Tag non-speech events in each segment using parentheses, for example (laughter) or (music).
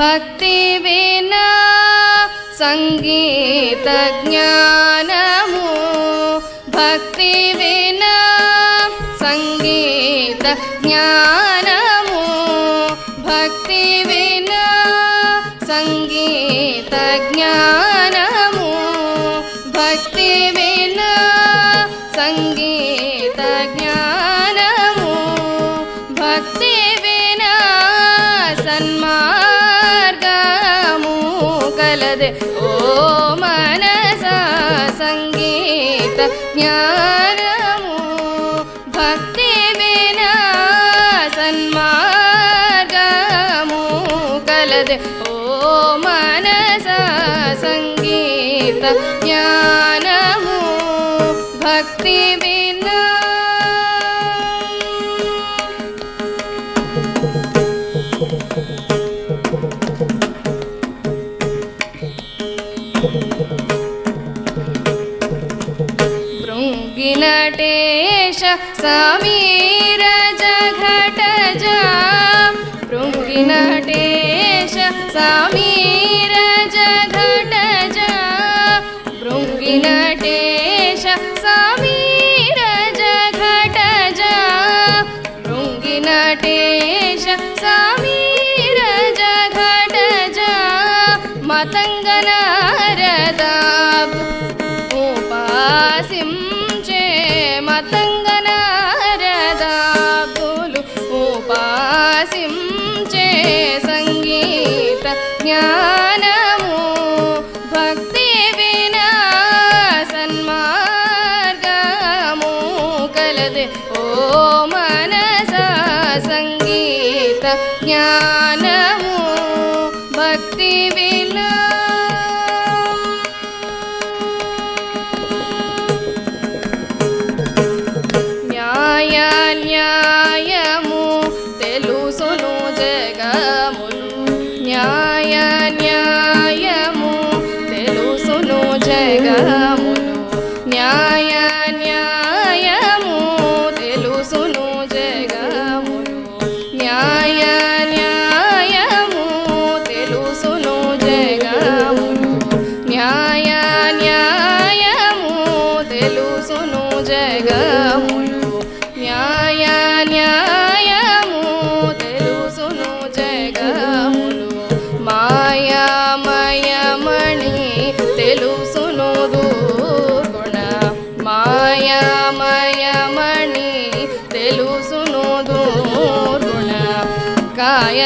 भक्तिविना सङ्गीत ज्ञानमो भक्तिवेन सङ्गीत ज्ञान ज्ञानमु भक्ति विना सन्मार्गमु कलद। ओ मनस सङ्गीत ज्ञानमु भक्ति विना (laughs) சாமி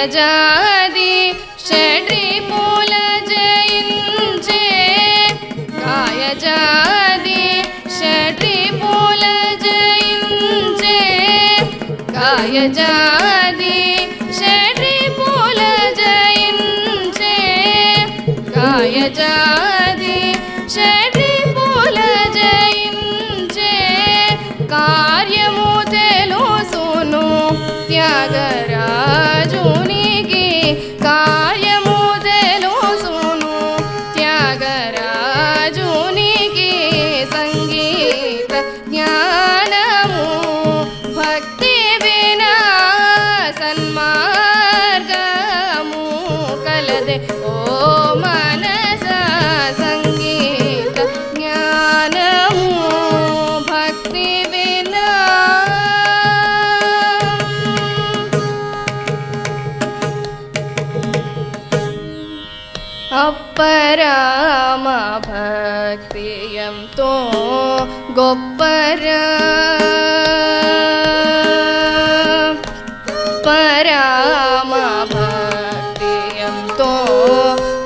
ജാതി ഷഡ്രിപൂല ജയിഞ്ചേ. കായ ജാതി ഷഡ്രിപൂല ജയിഞ്ചേ. കായ ജാതി അപ്പരാമ ഭക്തിയം തോ ഗൊപ്പര. പരാമ ഭക്തിയം തോ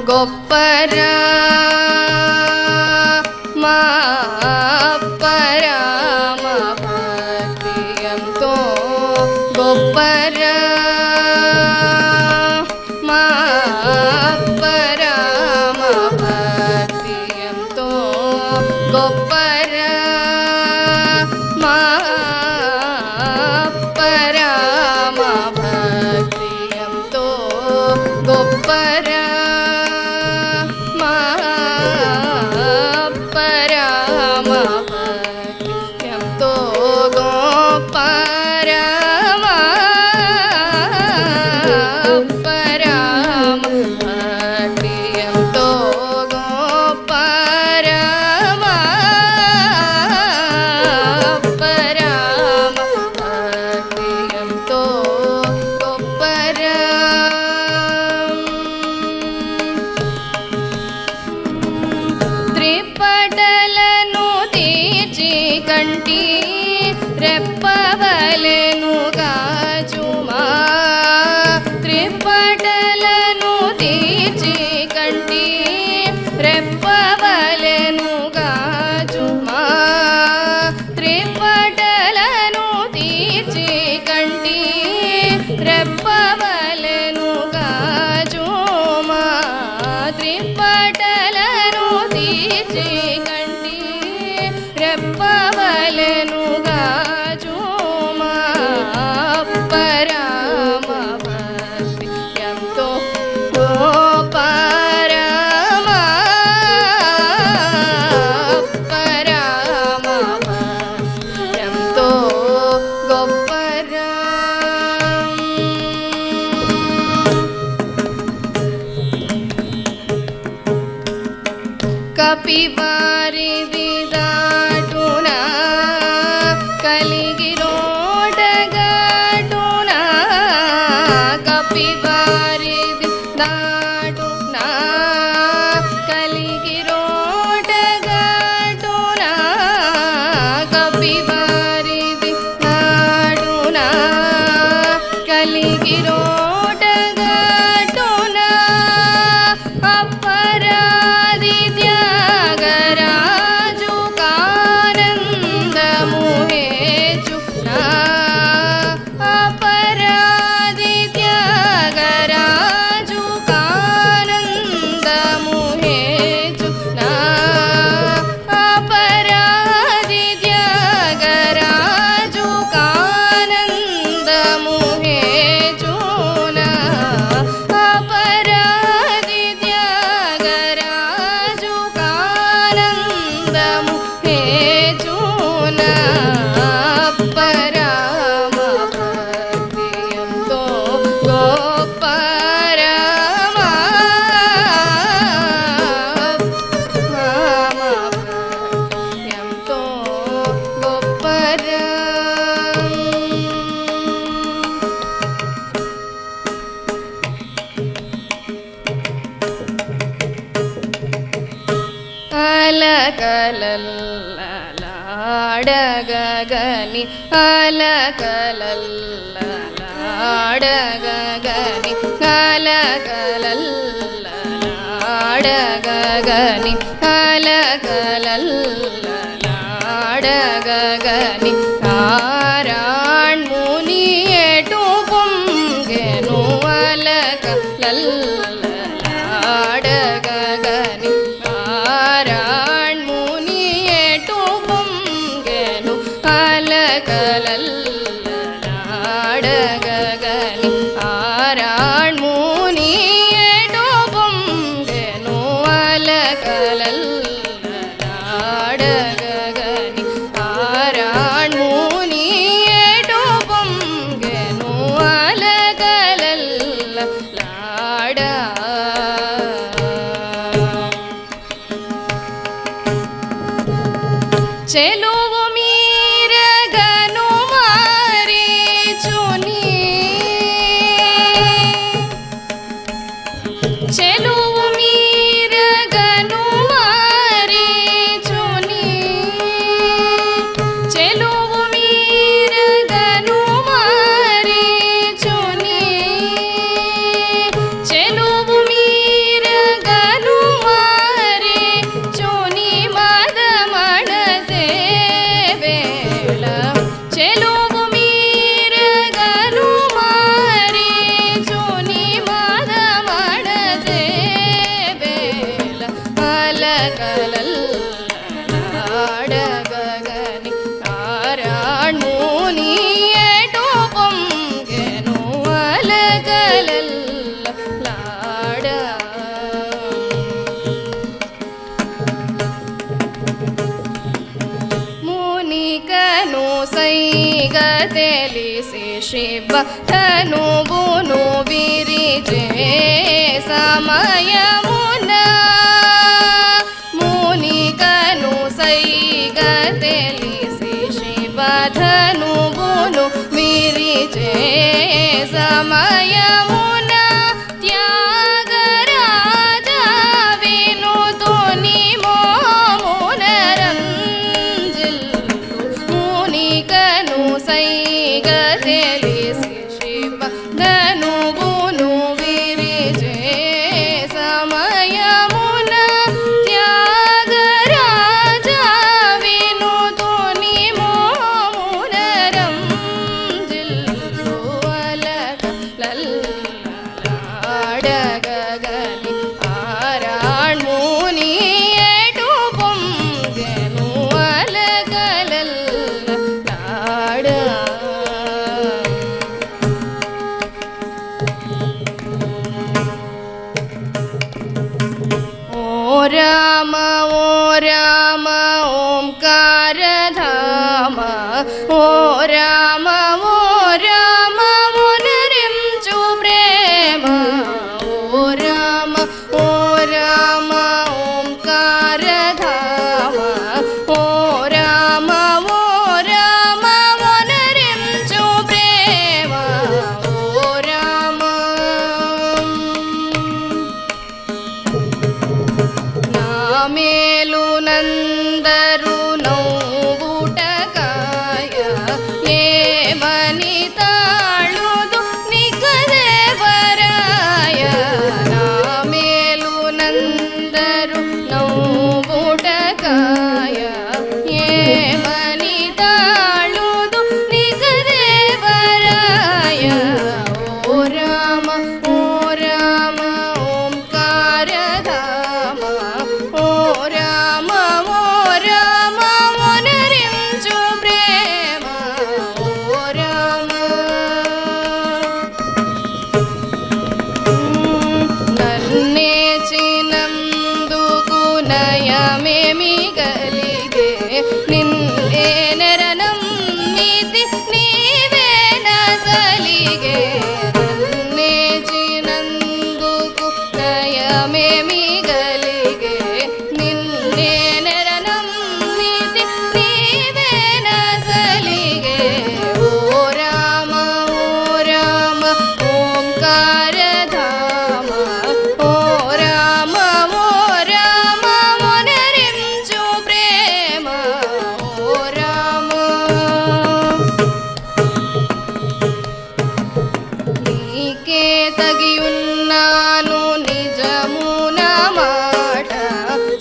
ഗൊപ്പര. പരാമ ഭക്തിയം തോ ഗൊപ്പര. മാ नीचे ఆడగని అలకలల్లాడగని అలకలల్లాడగని అలకలల్లా तनु बुनु विरिचे समय രാമ ഓ രാമ ഓം കാരധാമ ഓ രാമ ಮೇಲು ನನ್ನ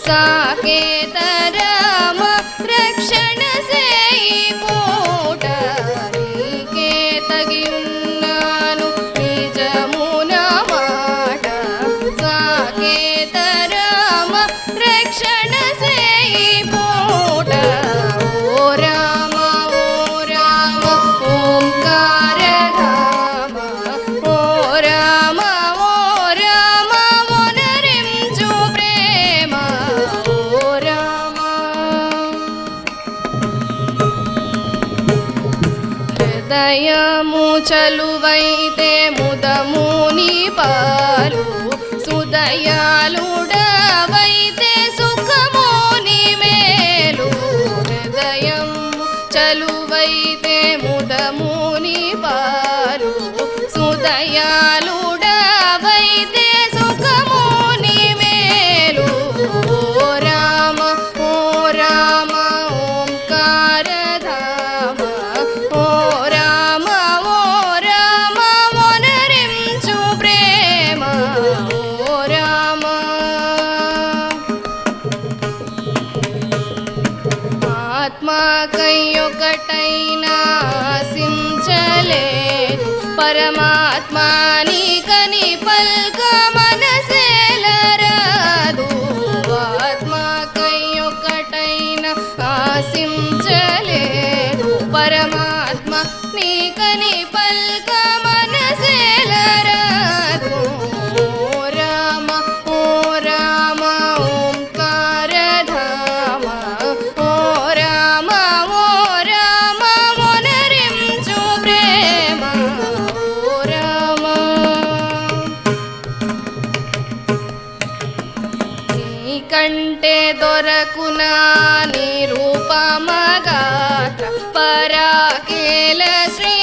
साकेत చలువైతే ముదముని పాలు సుదయా కంటే దొరకునా నీ రూపమగా పరాకేల శ్రీ